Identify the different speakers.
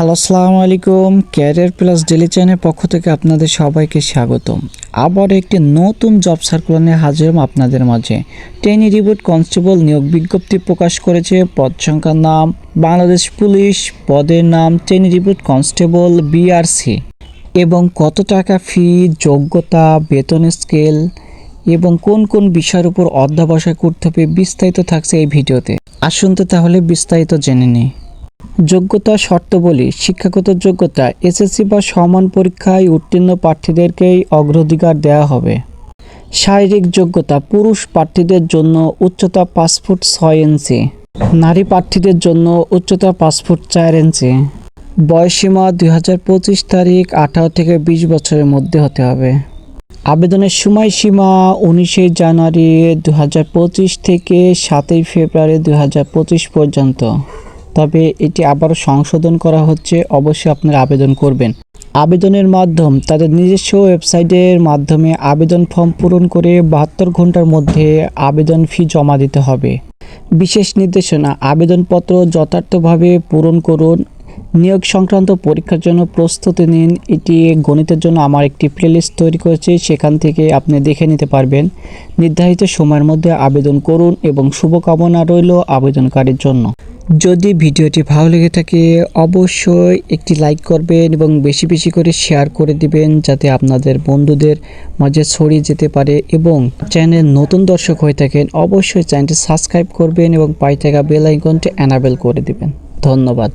Speaker 1: Hello, আসসালামু আলাইকুম। Career plus daily channel পক্ষ থেকে আপনাদের সবাইকে স্বাগতম। আবার একটি নতুন জব সার্কুলার নিয়ে হাজির আপনাদের মাঝে। টেনি রিবুট কনস্টেবল নিয়োগ বিজ্ঞপ্তি প্রকাশ করেছে। পদ সংখ্যার নাম বাংলাদেশ পুলিশ। পদের নাম টেনি রিবুট কনস্টেবল বিআরসি এবং কত টাকা ফি যোগ্যতা, বেতন স্কেল এবং কোন কোন বিষয়ের উপর অধ্যাবসায় করতে হবে বিস্তারিত থাকছে এই ভিডিওতে। আসুন তো তাহলে বিস্তারিত জেনে নিই। যোগ্যতা শর্তাবলী শিক্ষাগত যোগ্যতা এসএসসি বা সমান পরীক্ষায় উত্তীর্ণ প্রার্থীদেরকেই অগ্রাধিকার দেওয়া হবে। শারীরিক যোগ্যতা, পুরুষ প্রার্থীদের জন্য উচ্চতা পাঁচ ফুট ছয় ইঞ্চি, নারী প্রার্থীদের জন্য উচ্চতা পাঁচ ফুট চার ইঞ্চি। বয়সীমা দুই হাজার পঁচিশ তারিখ, আঠারো থেকে বিশ বছরের মধ্যে হতে হবে। আবেদনের সময়সীমা উনিশে জানুয়ারি দু হাজার পঁচিশ থেকে সাতই ফেব্রুয়ারি দু হাজার পঁচিশ পর্যন্ত। তবে এটি আবারও সংশোধন করা হচ্ছে। অবশ্যই আপনারা আবেদন করবেন। আবেদনের মাধ্যম, তাদের নিজস্ব ওয়েবসাইটের মাধ্যমে আবেদন ফর্ম পূরণ করে বাহাত্তর ঘণ্টার মধ্যে আবেদন ফি জমা দিতে হবে। বিশেষ নির্দেশনা, আবেদনপত্র যথার্থভাবে পূরণ করুন। নিয়োগ সংক্রান্ত পরীক্ষার জন্য প্রস্তুতি নিন। এটি গণিতের জন্য আমার একটি প্লেলিস্ট তৈরি করেছি। সেখান থেকে আপনি দেখে নিতে পারবেন। নির্ধারিত সময়ের মধ্যে আবেদন করুন এবং শুভকামনা রইল আবেদনকারীর জন্য। যদি ভিডিওটি ভালো লেগে থাকে, অবশ্যই একটি লাইক করবেন এবং বেশি বেশি করে শেয়ার করে দিবেন যাতে আপনাদের বন্ধুদের মাঝে ছড়িয়ে যেতে পারে এবং চ্যানেল নতুন দর্শক হয়ে থাকেন, অবশ্যই চ্যানেলটি সাবস্ক্রাইব করবেন এবং পাই থাকা বেল আইকনটি অ্যানাবেল করে দিবেন। ধন্যবাদ।